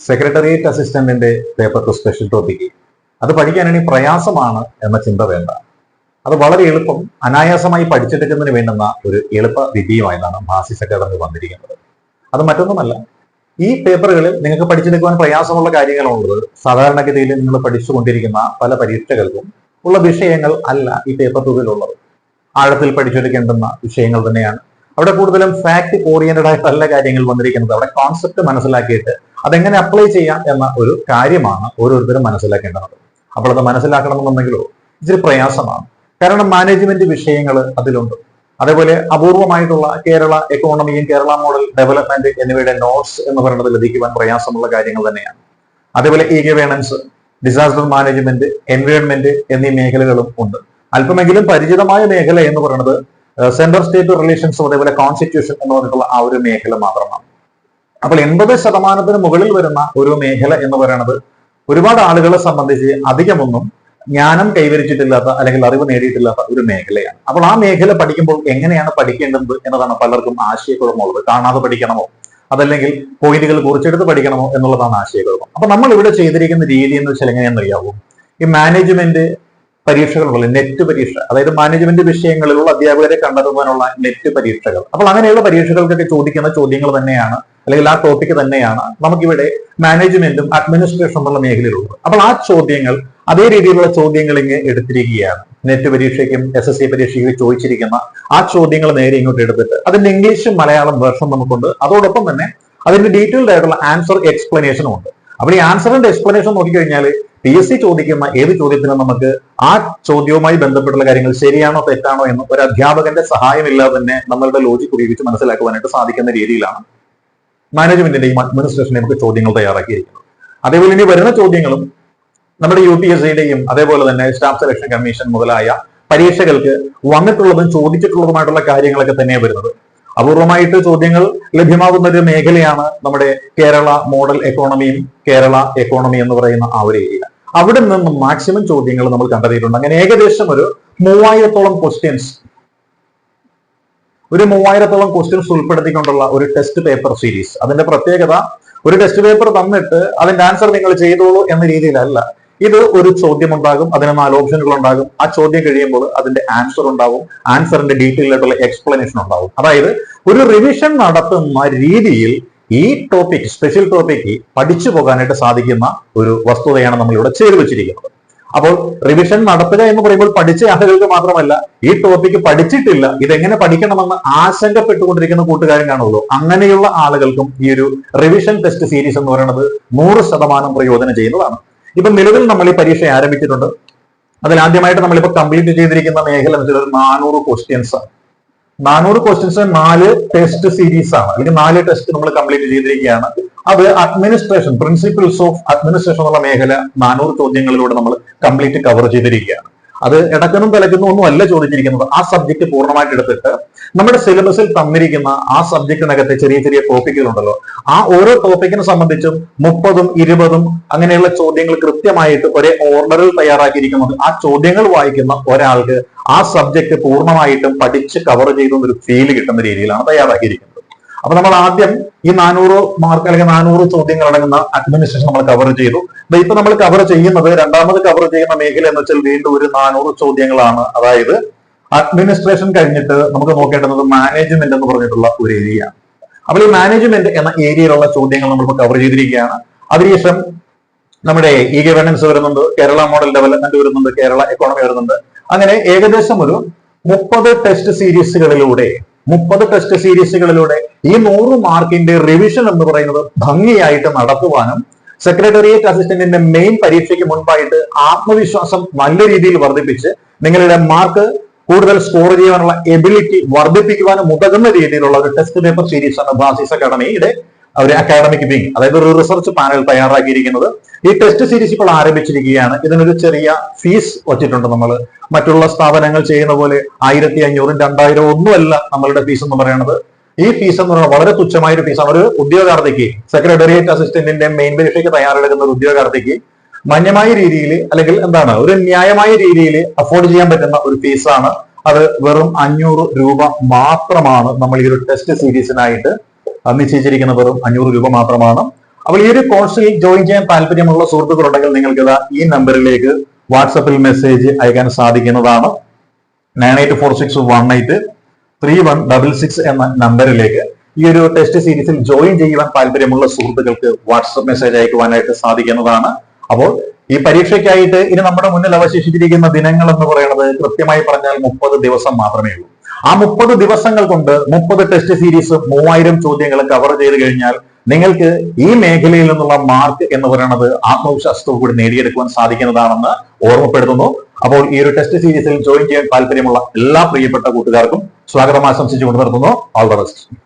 Secretariat അസിസ്റ്റന്റിന്റെ paper two special topic അത് പഠിക്കാൻ പഠിക്കാനാണ് പ്രയാസമാണ് എന്ന ചിന്ത വേണ്ട. അത് വളരെ എളുപ്പം അനായാസമായി പഠിച്ചെടുക്കുന്നതിന് വേണ്ടുന്ന ഒരു എളുപ്പ വിധിയുമായതാണ് ഭാസിസ് അക്കാദമി വന്നിരിക്കുന്നത്. അത് മറ്റൊന്നുമല്ല ഈ പേപ്പറുകളിൽ നിങ്ങൾക്ക് പഠിച്ചെടുക്കുവാൻ പ്രയാസമുള്ള കാര്യങ്ങളുള്ളത് സാധാരണഗതിയിൽ നിങ്ങൾ പഠിച്ചുകൊണ്ടിരിക്കുന്ന പല പരീക്ഷകൾക്കും ഉള്ള വിഷയങ്ങൾ അല്ല ഈ പേപ്പർ തുകയിലുള്ളത് ആഴത്തിൽ പഠിച്ചെടുക്കേണ്ടുന്ന വിഷയങ്ങൾ തന്നെയാണ്. അവിടെ കൂടുതലും ഫാക്ട് ഓറിയന്റഡ് ആയ പല കാര്യങ്ങൾ വന്നിരിക്കുന്നത്. അവിടെ കോൺസെപ്റ്റ് മനസ്സിലാക്കിയിട്ട് അതെങ്ങനെ അപ്ലൈ ചെയ്യാം എന്ന ഒരു കാര്യമാണ് ഓരോരുത്തരും മനസ്സിലാക്കേണ്ടത്. അപ്പോൾ അത് മനസ്സിലാക്കണമെന്നുണ്ടെങ്കിലോ ഇച്ചിരി പ്രയാസമാണ്. കാരണം മാനേജ്മെന്റ് വിഷയങ്ങൾ അതിലുണ്ട്. അതേപോലെ അപൂർവമായിട്ടുള്ള കേരള എക്കോണമിയും കേരള മോഡൽ ഡെവലപ്മെന്റ് എന്നിവയുടെ നോട്ട്സ് എന്ന് പറയുന്നത് ലഭിക്കുവാൻ പ്രയാസമുള്ള കാര്യങ്ങൾ തന്നെയാണ്. അതേപോലെ ഈ ഗവേണൻസ് ഡിസാസ്റ്റർ മാനേജ്മെന്റ് എൻവയോൺമെന്റ് എന്നീ മേഖലകളും ഉണ്ട്. അല്പമെങ്കിലും പരിചിതമായ മേഖല എന്ന് പറയുന്നത് സെൻട്രൽ സ്റ്റേറ്റ് റിലേഷൻസും അതേപോലെ കോൺസ്റ്റിറ്റ്യൂഷൻ എന്ന് പറഞ്ഞിട്ടുള്ള ആ ഒരു മേഖല മാത്രമാണ്. അപ്പോൾ എൺപത് ശതമാനത്തിന് മുകളിൽ വരുന്ന ഒരു മേഖല എന്ന് പറയുന്നത് ഒരുപാട് ആളുകളെ സംബന്ധിച്ച് അധികമൊന്നും ജ്ഞാനം കൈവരിച്ചിട്ടില്ലാത്ത അല്ലെങ്കിൽ അറിവ് നേടിയിട്ടില്ലാത്ത ഒരു മേഖലയാണ്. അപ്പോൾ ആ മേഖല പഠിക്കുമ്പോൾ എങ്ങനെയാണ് പഠിക്കേണ്ടത് എന്നതാണ് പലർക്കും ആശയക്കുഴപ്പമുള്ളത്. കാണാതെ പഠിക്കണമോ? അതല്ലെങ്കിൽ പോയിന്റുകൾ കുറിച്ചെടുത്ത് പഠിക്കണമോ എന്നുള്ളതാണ് ആശയക്കുഴപ്പം. അപ്പൊ നമ്മൾ ഇവിടെ ചെയ്തിരിക്കുന്ന രീതി എന്ന് വെച്ചാൽ എങ്ങനെയാണെന്ന് അറിയാവൂ? ഈ മാനേജ്മെന്റ് പരീക്ഷകളുണ്ടല്ലോ നെറ്റ് പരീക്ഷ അതായത് മാനേജ്മെന്റ് വിഷയങ്ങളിലുള്ള അധ്യാപകരെ കണ്ടെത്തുവാനുള്ള നെറ്റ് പരീക്ഷകൾ. അപ്പോൾ അങ്ങനെയുള്ള പരീക്ഷകൾക്കൊക്കെ ചോദിക്കുന്ന ചോദ്യങ്ങൾ തന്നെയാണ് അല്ലെങ്കിൽ ആ ടോപ്പിക് തന്നെയാണ് നമുക്കിവിടെ മാനേജ്മെന്റും അഡ്മിനിസ്ട്രേഷനും എന്നുള്ള മേഖലയിലുള്ളത്. അപ്പോൾ ആ ചോദ്യങ്ങൾ അതേ രീതിയിലുള്ള ചോദ്യങ്ങൾ ഇങ്ങ് എടുത്തിരിക്കുകയാണ്. നെറ്റ് പരീക്ഷയ്ക്കും എസ് എസ് സി പരീക്ഷയ്ക്കും ചോദിച്ചിരിക്കുന്ന ആ ചോദ്യങ്ങൾ നേരെ ഇങ്ങോട്ട് എടുത്തിട്ട് അതിന്റെ ഇംഗ്ലീഷും മലയാളം വേർഷൻ നമുക്കുണ്ട്. അതോടൊപ്പം തന്നെ അതിന്റെ ഡീറ്റെയിൽഡ് ആയിട്ടുള്ള ആൻസർ എക്സ്പ്ലനേഷനും ഉണ്ട്. അപ്പോൾ ഈ ആൻസറിന്റെ എക്സ്പ്ലനേഷൻ നോക്കിക്കഴിഞ്ഞാൽ പി എസ് സി ചോദിക്കുന്ന ഏത് ചോദ്യത്തിനും നമുക്ക് ആ ചോദ്യവുമായി ബന്ധപ്പെട്ടുള്ള കാര്യങ്ങൾ ശരിയാണോ തെറ്റാണോ എന്ന് ഒരു അധ്യാപകന്റെ സഹായമില്ലാതെ തന്നെ നമ്മളുടെ ലോജിക് ഉപയോഗിച്ച് മനസ്സിലാക്കുവാനായിട്ട് സാധിക്കുന്ന രീതിയിലാണ് മാനേജ്മെന്റിന്റെയും അഡ്മിനിസ്ട്രേഷന്റെയും നമുക്ക് ചോദ്യങ്ങൾ തയ്യാറാക്കിയിരിക്കുന്നത് അതേപോലെ ഇനി വരുന്ന ചോദ്യങ്ങളും നമ്മുടെ യു പി എസ് സിയുടെയും അതേപോലെ തന്നെ സ്റ്റാഫ് സെലക്ഷൻ കമ്മീഷൻ മുതലായ പരീക്ഷകൾക്ക് വന്നിട്ടുള്ളതും ചോദിച്ചിട്ടുള്ളതുമായിട്ടുള്ള കാര്യങ്ങളൊക്കെ തന്നെയാണ് വരുന്നത്. അപൂർവമായിട്ട് ചോദ്യങ്ങൾ ലഭ്യമാകുന്ന ഒരു മേഖലയാണ് നമ്മുടെ കേരള മോഡൽ എക്കോണമിയും കേരള എക്കോണമി എന്ന് പറയുന്ന ആ ഒരു ഏരിയ. അവിടെ നിന്ന് മാക്സിമം ചോദ്യങ്ങൾ നമ്മൾ കണ്ടെത്തിയിട്ടുണ്ട് അങ്ങനെ ഏകദേശം ഒരു മൂവായിരത്തോളം ക്വസ്റ്റ്യൻസ് ഒരു മൂവായിരത്തോളം ക്വസ്റ്റ്യൻസ് ഉൾപ്പെടുത്തിക്കൊണ്ടുള്ള ഒരു ടെസ്റ്റ് പേപ്പർ സീരീസ് അതിന്റെ പ്രത്യേകത ഒരു ടെസ്റ്റ് പേപ്പർ തന്നിട്ട് അതിന്റെ ആൻസർ നിങ്ങൾ ചെയ്തോളൂ എന്ന രീതിയിലല്ല. ഇത് ഒരു ചോദ്യം ഉണ്ടാകും അതിന് നാല് ഓപ്ഷനുകൾ ഉണ്ടാകും. ആ ചോദ്യം കഴിയുമ്പോൾ അതിന്റെ ആൻസർ ഉണ്ടാവും. ആൻസറിന്റെ ഡീറ്റെയിൽ ആയിട്ടുള്ള എക്സ്പ്ലനേഷൻ ഉണ്ടാവും. അതായത് ഒരു റിവിഷൻ നടത്തുന്ന രീതിയിൽ ഈ ടോപ്പിക് സ്പെഷ്യൽ ടോപ്പിക്ക് പഠിച്ചു പോകാനായിട്ട് സാധിക്കുന്ന ഒരു വസ്തുതയാണ് നമ്മൾ ഇവിടെ ചെയ്തു വെച്ചിരിക്കുന്നത്. അപ്പോൾ റിവിഷൻ നടത്തുക എന്ന് പറയുമ്പോൾ പഠിച്ച ആളുകൾക്ക് മാത്രമല്ല ഈ ടോപ്പിക്ക് പഠിച്ചിട്ടില്ല ഇതെങ്ങനെ പഠിക്കണമെന്ന് ആശങ്കപ്പെട്ടുകൊണ്ടിരിക്കുന്ന കൂട്ടുകാരൻ കാണുള്ളൂ അങ്ങനെയുള്ള ആളുകൾക്കും ഈ ഒരു റിവിഷൻ ടെസ്റ്റ് സീരീസ് എന്ന് പറയുന്നത് നൂറ് ശതമാനം പ്രയോജനം ചെയ്യുന്നതാണ്. ഇപ്പൊ നിലവിൽ നമ്മൾ ഈ പരീക്ഷ ആരംഭിച്ചിട്ടുണ്ട്. അതിൽ ആദ്യമായിട്ട് നമ്മളിപ്പോ കംപ്ലീറ്റ് ചെയ്തിരിക്കുന്ന മേഖല എന്ന് വെച്ചാൽ നാനൂറ് ക്വസ്റ്റ്യൻസ് ആണ് നാനൂറ് ക്വസ്റ്റ്യൻസ് നാല് ടെസ്റ്റ് സീരീസ് ആണ്. അല്ലെങ്കിൽ നാല് ടെസ്റ്റ് നമ്മൾ കംപ്ലീറ്റ് ചെയ്തിരിക്കുകയാണ്. അത് അഡ്മിനിസ്ട്രേഷൻ പ്രിൻസിപ്പിൾസ് ഓഫ് അഡ്മിനിസ്ട്രേഷൻ എന്നുള്ള മേഖല നാനൂറ് ചോദ്യങ്ങളിലൂടെ നമ്മൾ കംപ്ലീറ്റ് കവർ ചെയ്തിരിക്കുകയാണ്. അത് ഇടക്കനും തലക്കനും ഒന്നും അല്ല ചോദിച്ചിരിക്കുന്നത്. ആ സബ്ജക്ട് പൂർണമായിട്ട് എടുത്തിട്ട് നമ്മുടെ സിലബസിൽ തന്നിരിക്കുന്ന ആ സബ്ജക്റ്റിനകത്തെ ചെറിയ ചെറിയ ടോപ്പിക്കുകൾ ഉണ്ടല്ലോ ആ ഓരോ ടോപ്പിക്കിനെ സംബന്ധിച്ചും മുപ്പതും ഇരുപതും അങ്ങനെയുള്ള ചോദ്യങ്ങൾ കൃത്യമായിട്ട് ഒരേ ഓർഡറിൽ തയ്യാറാക്കിയിരിക്കുന്നത് ആ ചോദ്യങ്ങൾ വായിക്കുന്ന ഒരാൾക്ക് ആ സബ്ജക്ട് പൂർണമായിട്ടും പഠിച്ച് കവർ ചെയ്യുന്ന ഒരു ഫീൽ കിട്ടുന്ന രീതിയിലാണ് തയ്യാറാക്കിയിരിക്കുന്നത്. അപ്പൊ നമ്മൾ ആദ്യം ഈ നാനൂറ് മാർക്ക് അല്ലെങ്കിൽ നാനൂറ് ചോദ്യങ്ങൾ അടങ്ങുന്ന അഡ്മിനിസ്ട്രേഷൻ നമ്മൾ കവർ ചെയ്തു. ഇപ്പൊ നമ്മൾ കവർ ചെയ്യുന്നത് രണ്ടാമത് കവർ ചെയ്യുന്ന മേഖല എന്ന് വെച്ചാൽ വീണ്ടും ഒരു നാനൂറ് ചോദ്യങ്ങളാണ്. അതായത് അഡ്മിനിസ്ട്രേഷൻ കഴിഞ്ഞിട്ട് നമുക്ക് നോക്കേണ്ടത് മാനേജ്മെന്റ് എന്ന് പറഞ്ഞിട്ടുള്ള ഒരു ഏരിയ അപ്പോൾ ഈ മാനേജ്മെന്റ് എന്ന ഏരിയയിലുള്ള ചോദ്യങ്ങൾ നമ്മൾ കവർ ചെയ്തിരിക്കുകയാണ്. അതിനുശേഷം നമ്മുടെ ഇ ഗവേണൻസ് വരുന്നുണ്ട് കേരള മോഡൽ ഡെവലപ്മെന്റ് വരുന്നുണ്ട് കേരള എക്കോണമി വരുന്നുണ്ട്. അങ്ങനെ ഏകദേശം ഒരു മുപ്പത് ടെസ്റ്റ് സീരീസുകളിലൂടെ മുപ്പത് ടെസ്റ്റ് സീരീസുകളിലൂടെ ഈ നൂറ് മാർക്കിന്റെ റിവിഷൻ എന്ന് പറയുന്നത് ഭംഗിയായിട്ട് നടത്തുവാനും സെക്രട്ടേറിയറ്റ് അസിസ്റ്റന്റിന്റെ മെയിൻ പരീക്ഷയ്ക്ക് മുൻപായിട്ട് ആത്മവിശ്വാസം നല്ല രീതിയിൽ വർദ്ധിപ്പിച്ച് നിങ്ങളുടെ മാർക്ക് കൂടുതൽ സ്കോർ ചെയ്യാനുള്ള എബിലിറ്റി വർദ്ധിപ്പിക്കുവാനും ഉതകുന്ന രീതിയിലുള്ള ഒരു ടെസ്റ്റ് പേപ്പർ സീരീസ് ആണ് ബാസിസ് അക്കാഡമിയുടെ ഒരു അക്കാഡമിക് വിങ് അതായത് ഒരു റിസർച്ച് പാനൽ തയ്യാറാക്കിയിരിക്കുന്നത്. ഈ ടെസ്റ്റ് സീരീസ് ഇപ്പോൾ ആരംഭിച്ചിരിക്കുകയാണ്. ഇതിനൊരു ചെറിയ ഫീസ് വച്ചിട്ടുണ്ട് നമ്മൾ മറ്റുള്ള സ്ഥാപനങ്ങൾ ചെയ്യുന്ന പോലെ ആയിരത്തി അഞ്ഞൂറും രണ്ടായിരം ഒന്നുമല്ല നമ്മളുടെ ഫീസ് എന്ന് പറയുന്നത്. ഈ ഫീസ് എന്ന് പറയുന്നത് വളരെ തുച്ഛമായ ഒരു ഫീസാണ് ഒരു ഉദ്യോഗാർത്ഥിക്ക് സെക്രട്ടേറിയറ്റ് അസിസ്റ്റന്റിന്റെ മെയിൻ പരീക്ഷയ്ക്ക് തയ്യാറെടുക്കുന്ന ഒരു ഉദ്യോഗാർത്ഥിക്ക് മാന്യമായ രീതിയിൽ അല്ലെങ്കിൽ എന്താണ് ഒരു ന്യായമായ രീതിയിൽ അഫോർഡ് ചെയ്യാൻ പറ്റുന്ന ഒരു ഫീസാണ് അത് വെറും അഞ്ഞൂറ് രൂപ മാത്രമാണ് നമ്മൾ ഈ ഒരു ടെസ്റ്റ് സീരീസിനായിട്ട് നിശ്ചയിച്ചിരിക്കുന്ന വെറും അഞ്ഞൂറ് രൂപ മാത്രമാണ്. അപ്പോൾ ഈ ഒരു കോഴ്സിൽ ജോയിൻ ചെയ്യാൻ താല്പര്യമുള്ള സുഹൃത്തുക്കളുണ്ടെങ്കിൽ നിങ്ങൾക്ക് ഈ നമ്പറിലേക്ക് വാട്സപ്പിൽ മെസ്സേജ് അയക്കാൻ സാധിക്കുന്നതാണ്. Nine eight four six one eight three one double six എന്ന നമ്പറിലേക്ക് ഈ ഒരു ടെസ്റ്റ് സീരീസിൽ ജോയിൻ ചെയ്യുവാൻ താല്പര്യമുള്ള സുഹൃത്തുക്കൾക്ക് വാട്സപ്പ് മെസ്സേജ് അയക്കുവാനായിട്ട് സാധിക്കുന്നതാണ്. അപ്പോൾ ഈ പരീക്ഷയ്ക്കായിട്ട് ഇനി നമ്മുടെ മുന്നിൽ അവശേഷിച്ചിരിക്കുന്ന ദിനങ്ങൾ എന്ന് പറയുന്നത് കൃത്യമായി പറഞ്ഞാൽ മുപ്പത് ദിവസം മാത്രമേ ഉള്ളൂ. ആ മുപ്പത് ദിവസങ്ങൾ കൊണ്ട് മുപ്പത് ടെസ്റ്റ് സീരീസ് മൂവായിരം ചോദ്യങ്ങൾ കവർ ചെയ്ത് കഴിഞ്ഞാൽ നിങ്ങൾക്ക് ഈ മേഖലയിൽ നിന്നുള്ള മാർക്ക് എന്ന് പറയുന്നത് ആത്മവിശ്വാസത്തോടു കൂടി നേടിയെടുക്കുവാൻ സാധിക്കുന്നതാണെന്ന് ഓർമ്മപ്പെടുത്തുന്നു. അപ്പോൾ ഈ ഒരു ടെസ്റ്റ് സീരീസിൽ ജോയിൻ ചെയ്യാൻ താല്പര്യമുള്ള എല്ലാ പ്രിയപ്പെട്ട കൂട്ടുകാർക്കും സ്വാഗതം ആശംസിച്ചുകൊണ്ട് നിർത്തുന്നു. All the best